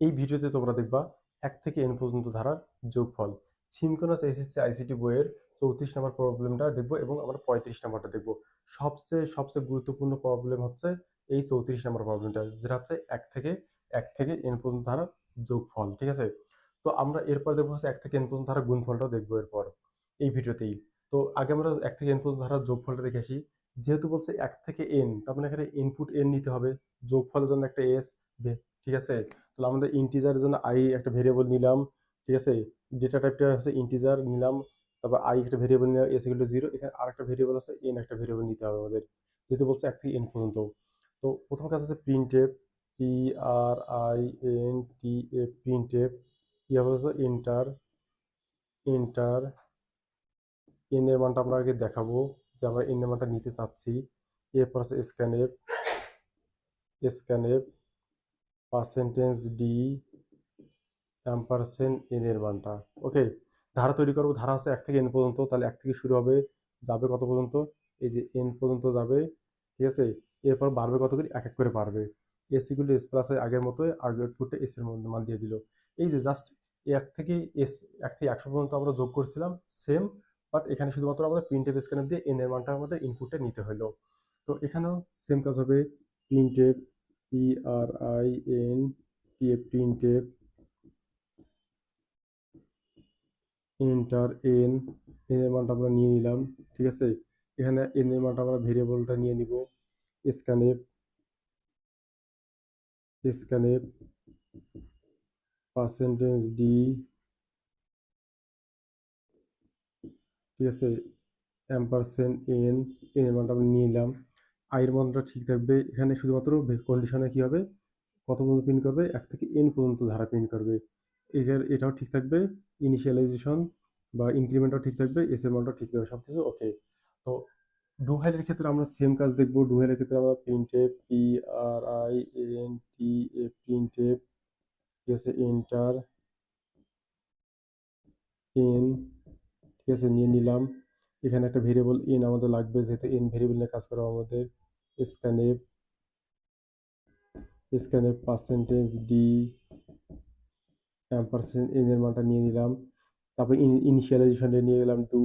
এই ভিডিওতে তোমরা দেখবা এক থেকে এন পর্যন্ত ধারার যোগফল। সিনক্রোনাস এসএসসি আইসিটি বইয়ের চৌত্রিশ নম্বর প্রবলেমটা দেখব এবং আমরা পঁয়ত্রিশ নম্বরটা দেখব। সবচেয়ে সবচেয়ে গুরুত্বপূর্ণ প্রবলেম হচ্ছে এই চৌত্রিশ নম্বর প্রবলেমটা যেটা হচ্ছে এক থেকে এক থেকে এন পর্যন্ত ধারার যোগফল, ঠিক আছে? তো আমরা এরপর দেখব হচ্ছে এক থেকে এন পর্যন্ত ধারার গুণফলটাও দেখব এরপর এই ভিডিওতেই। তো আগে আমরা এক থেকে এন পর্যন্ত ধারার যোগফলটা দেখে আসি। যেহেতু বলছে এক থেকে এন তার মানে এখানে ইনপুট এন নিতে হবে। যোগফলের জন্য একটা এস ঠিক আছে? তাহলে আমাদের ইন্টিজারের জন্য আই একটা ভেরিয়েবল নিলাম, ঠিক আছে? ডেটা টাইপটা হচ্ছে ইন্টিজার নিলাম, তারপর আই একটা ভেরিয়েবল নিলাম এস ইকুয়াল জিরো এখানে আর একটা ভেরিয়েবল আছে এন একটা ভেরিয়েবল নিতে হবে আমাদের, যেহেতু বলছে এক থেকে এন পর্যন্ত। তো প্রথম কাজ printf P R I N T A printf কি হবে হচ্ছে এন্টার এন্টার এন এর মানটা আমরা আগে দেখাবো, যে আমরা এন এর মানটা নিতে চাচ্ছি এরপর আছে scanf scanf percentage d ampersand n এর মানটা ওকে ধারা তৈরি করব। ধারা হচ্ছে এক থেকে এন পর্যন্ত, তাহলে এক থেকে শুরু হবে, যাবে কত পর্যন্ত? এই যে এন পর্যন্ত যাবে, ঠিক আছে? এরপর বাড়বে কত করে? এক এক করে বাড়বে। এস ইকুয়াল এস প্লাস আগের মতোই, আগের আউটপুটটা এস এর মধ্যে মান দিয়ে দিল। এই যে জাস্ট এক থেকে এস এক থেকে একশো পর্যন্ত আমরা যোগ করছিলাম সেম বাট এখানে শুধুমাত্র আমাদের প্রিন্ট স্ক্যানার দিয়ে এন এর মানটা আমাদের ইনপুটে নিতে হলো। তো এখানেও সেম কাজ হবে printf P R I N T F print enter n n এর মানটা আমরা নিয়ে নিলাম, ঠিক আছে? এখানে এন এর মানটা আমরা ভেরিয়েবলটা নিয়ে নিব স্ক্যানেপ স্ক্যানেপ পার্সেন্টেজ ডি ঠিক আছে? অ্যাম্পারসেন্ট এন এন এর মানটা আমরা নিয়ে নিলাম। আয়ের মানটা ঠিক থাকবে। এখানে শুধুমাত্র কন্ডিশনে কি হবে? কত পর্যন্ত প্রিন্ট করবে? এক থেকে এন পর্যন্ত ধারা প্রিন্ট করবে। এটার, এটাও ঠিক থাকবে। ইনিশিয়ালাইজেশন বা ইনক্রিমেন্টও ঠিক থাকবে। এস এর মানটাও ঠিক থাকবে। সব কিছু ওকে তো ডুহাইলের ক্ষেত্রে আমরা সেম কাজ দেখব। ডুহাইলের ক্ষেত্রে আমরা printf P R I N T A printf ঠিক আছে এন্টার এন ঠিক আছে, নিয়ে নিলাম। এখানে একটা ভেরিয়েবল এন আমাদের লাগবে, যেহেতু এন ভেরিয়েবল নিয়ে কাজ করা আমাদের scanf scanf percentage d percent এর মানটা নিয়ে নিলাম। তারপর ইনিশিয়ালাইজেশনে নিয়ে গেলাম to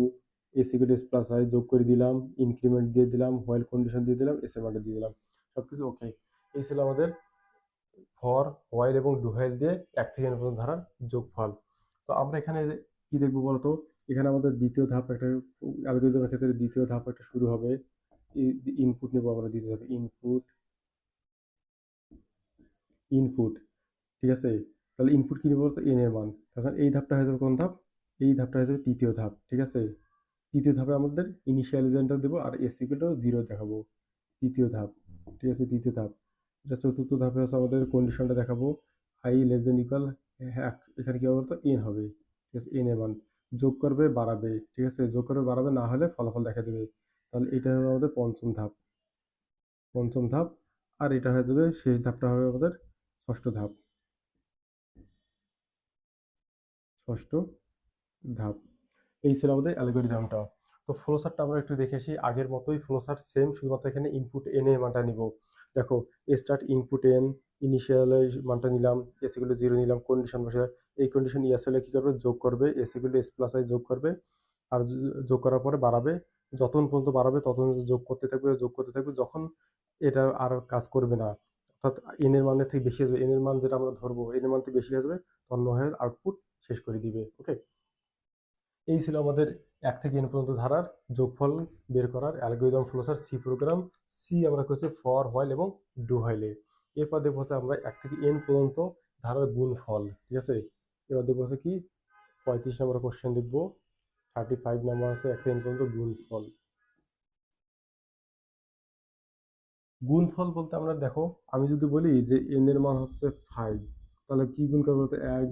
s equal plus i যোগ করে দিলাম ইনক্রিমেন্ট দিয়ে দিলাম হোয়াইল কন্ডিশন দিয়ে দিলাম এস এর মানটা দিয়ে দিলাম। সব কিছু ওকে এই ছিল আমাদের ফর হোয়াইল এবং ডু হোয়াইল দিয়ে এক থেকে পর্যন্ত ধারার যোগফল। তো আমরা এখানে কি দেখব বলতো? এখানে আমাদের দ্বিতীয় ধাপ একটা অ্যালগোরিদমের ক্ষেত্রে দ্বিতীয় ধাপ একটা শুরু হবে। ইনপুট নেব আমরা দ্বিতীয় ধাপে। ইনপুট ইনপুট ঠিক আছে? তাহলে ইনপুট কি নেব এন এর মান। তখন এই ধাপটা হয়ে যাবে কোন ধাপ? এই ধাপটা হয়ে যাবে তৃতীয় ধাপ, ঠিক আছে? তৃতীয় ধাপে আমাদের ইনিশিয়ালাইজেশনটা দেবো আর এস ইকুয়ালটাও জিরো দেখাবো। তৃতীয় ধাপ, ঠিক আছে? তৃতীয় ধাপ। এটা চতুর্থ ধাপে হচ্ছে আমাদের কন্ডিশনটা দেখাবো। আই লেস দেন ইকুয়াল এখানে কি হবে তো এন হবে, ঠিক আছে? এন এর মান। যোগ করবে, বাড়াবে, ঠিক আছে? যোগ করবে, বাড়াবে, না হলে ফলাফল দেখা দেবে। তাহলে এটা হবে আমাদের পঞ্চম ধাপ। পঞ্চম ধাপ, আর এটা হয়ে যাবে শেষ ধাপটা হবে আমাদের ষষ্ঠ ধাপ। ষষ্ঠ ধাপ। এই ছিল আমাদের অ্যালগোরিদমটা। তো ফ্লোসারটা আমরা একটু দেখে আসি। আগের মতোই ফ্লোসার সেম শুধুমাত্র এখানে ইনপুট এনে মানটা নিব। দেখো স্টার্ট ইনপুট এন ইনিশিয়ালাইজ মানটা নিলাম এস এগুলো জিরো নিলাম কন্ডিশন বসে, এই কন্ডিশন ইয়াস হলে কী করবে? যোগ করবে এস এগুলো এস প্লাস আই যোগ করবে, আর যোগ করার পরে বাড়াবে, যতক্ষণ পর্যন্ত বাড়াবে, ততক্ষণ যোগ করতে থাকবে, যোগ করতে থাকবে, যখন এটা আর কাজ করবে না। অর্থাৎ এন এর মানের থেকে বেশি আসবে এন এর মান যেটা আমরা ধরবো এন এর মান থেকে বেশি আসবে, তখন হয়ে আউটপুট শেষ করে দিবে ওকে এই ছিল আমাদের এক থেকে এন পর্যন্ত ধারার যোগফল বের করার algorithm flowchart C program, C আমরা করছি ফর, হোয়াইল এবং ডু হোয়াইলে। এরপর দেখব হচ্ছে আমরা এক থেকে এন পর্যন্ত ধারার গুণফল, ঠিক আছে? এবার দেখব হচ্ছে কি? পঁয়ত্রিশ নম্বর কোশ্চেন দেখব। থার্টি ফাইভ নাম্বার আছে এক থেকে এন পর্যন্ত গুণফল। গুণফল বলতে আমরা দেখো, আমি যদি বলি যে এন এর মান হচ্ছে ফাইভ তাহলে কি গুণ করবে বলতে? এক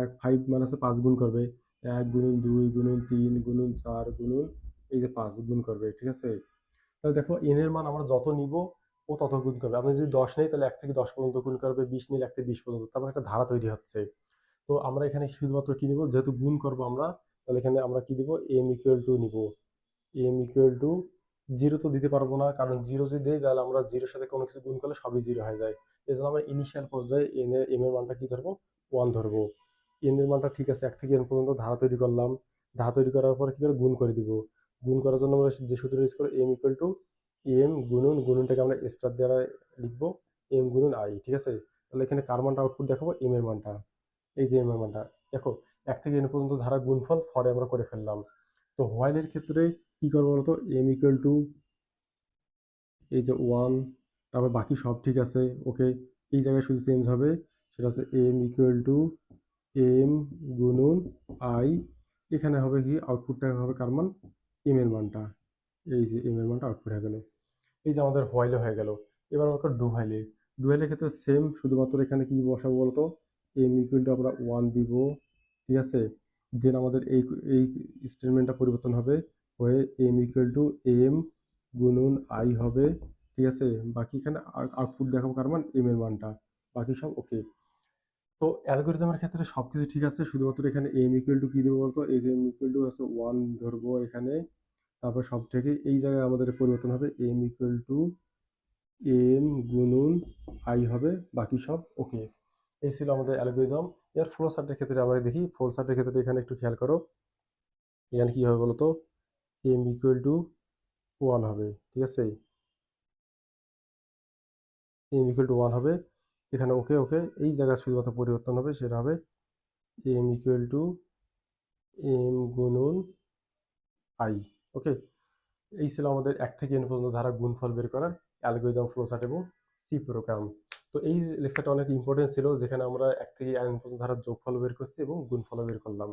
এক ফাইভ মানে হচ্ছে পাঁচ গুণ করবে। এক গুণন দুই গুণন তিন গুণন চার গুণন এই যে পাঁচ গুণ করবে, ঠিক আছে? তাহলে দেখো এন এর মান আমরা যত নিব, ও তত গুণ করবে। আমরা যদি দশ নেই, তাহলে এক থেকে দশ পর্যন্ত গুণ করবে, বিশ নিলে এক থেকে বিশ পর্যন্ত। তারপর একটা ধারা তৈরি হচ্ছে। তো আমরা এখানে শুধুমাত্র কি নিব? যেহেতু গুণ করব আমরা, তাহলে এখানে আমরা কি দিব এম ইকুয়াল টু নিব। এম ইকুয়াল টু জিরো তো দিতে পারব না, কারণ জিরো যদি দিই, তাহলে আমরা জিরোর সাথে কোনো কিছু গুণ করলে সবই জিরো হয়ে যায়। এই জন্য আমরা ইনিশিয়াল পর্যায়ে এন এম এর মানটা কি ধরবো? ওয়ান ধরবো। এন এর মানটা ঠিক আছে, এক থেকে এন পর্যন্ত ধারা তৈরি করলাম। ধারা তৈরি করার পর কি করে? গুণ করে দিব। গুণ করার জন্য আমরা যে সূত্রটা ইউজ করব এম ইকুয়াল টু এম গুণন, গুণনটাকে আমরা স্টার দ্বারা লিখব এম গুণন আই ঠিক আছে? তাহলে এখানে কার মানটা আউটপুট দেখাবো? এম এর মানটা। এই যে এম এর মানটা। দেখো, এক থেকে এন পর্যন্ত ধারা গুণফল ফরে আমরা করে ফেললাম। তো হোয়াইলের ক্ষেত্রে কি করব বলতো? এম ইকুয়াল টু এই যে ওয়ান তারপর বাকি সব ঠিক আছে ওকে এই জায়গায় শুধু চেঞ্জ হবে, সেটা হচ্ছে এম ইকুয়াল টু এম গুণন আই, এখানে হবে কি? আউটপুটটা হবে কার মান? এম এর মানটা। এই যে এম এর মানটা আউটপুট হয়ে গেল। এই যে আমাদের হোয়াইলে হয়ে গেল। এবার আমরা ডু হোয়াইলের ক্ষেত্রে সেম শুধুমাত্র এখানে কি বসাবো বলতো? এম ইকুয়াল আমরা ওয়ান দিব, ঠিক আছে? দেন আমাদের এই এই স্টেটমেন্টটা পরিবর্তন হবে, হয়ে এম ইকুয়াল টু এম গুণন আই হবে, ঠিক আছে? বাকি এখানে আউটপুট দেখাবো কার মান? এম এর মানটা। বাকি সব ওকে তো অ্যালগোরিদমের ক্ষেত্রে সব কিছু ঠিক আছে, শুধুমাত্র এখানে এম ইকুয়াল টু কী দেবো বলতো? এম ইকুয়াল টু হচ্ছে ওয়ান ধরবো এখানে। তারপর সব থেকে এই জায়গায় আমাদের পরিবর্তন হবে এম ইকুয়াল টু এম গুণন আই হবে, বাকি সব ওকে এই ছিল আমাদের অ্যালগোরিদম। এর ফ্লো চার্টের ক্ষেত্রে আমরা দেখি ফোর চার্টের ক্ষেত্রে এখানে একটু খেয়াল করো। এখানে কী হবে বলতো? এম ইকুয়াল টু ওয়ান হবে, ঠিক আছে? এম ইকুয়াল টু ওয়ান হবে। এখানে ওকে ওকে এই জায়গায় শুধুমাত্র পরিবর্তন হবে, সেটা হবে এম ইকুয়াল টু এম গুণন আই ওকে এই ছিল আমাদের এক থেকে এন পর্যন্ত ধারা গুণফল বের করার অ্যালগোরিদম ফ্লোচার্ট এবং সি প্রোগ্রাম তো এই লেকচারটা অনেক ইম্পর্টেন্ট ছিল, যেখানে আমরা এক থেকে এন পর্যন্ত ধারার যোগফল বের করছি এবং গুণফল বের করলাম।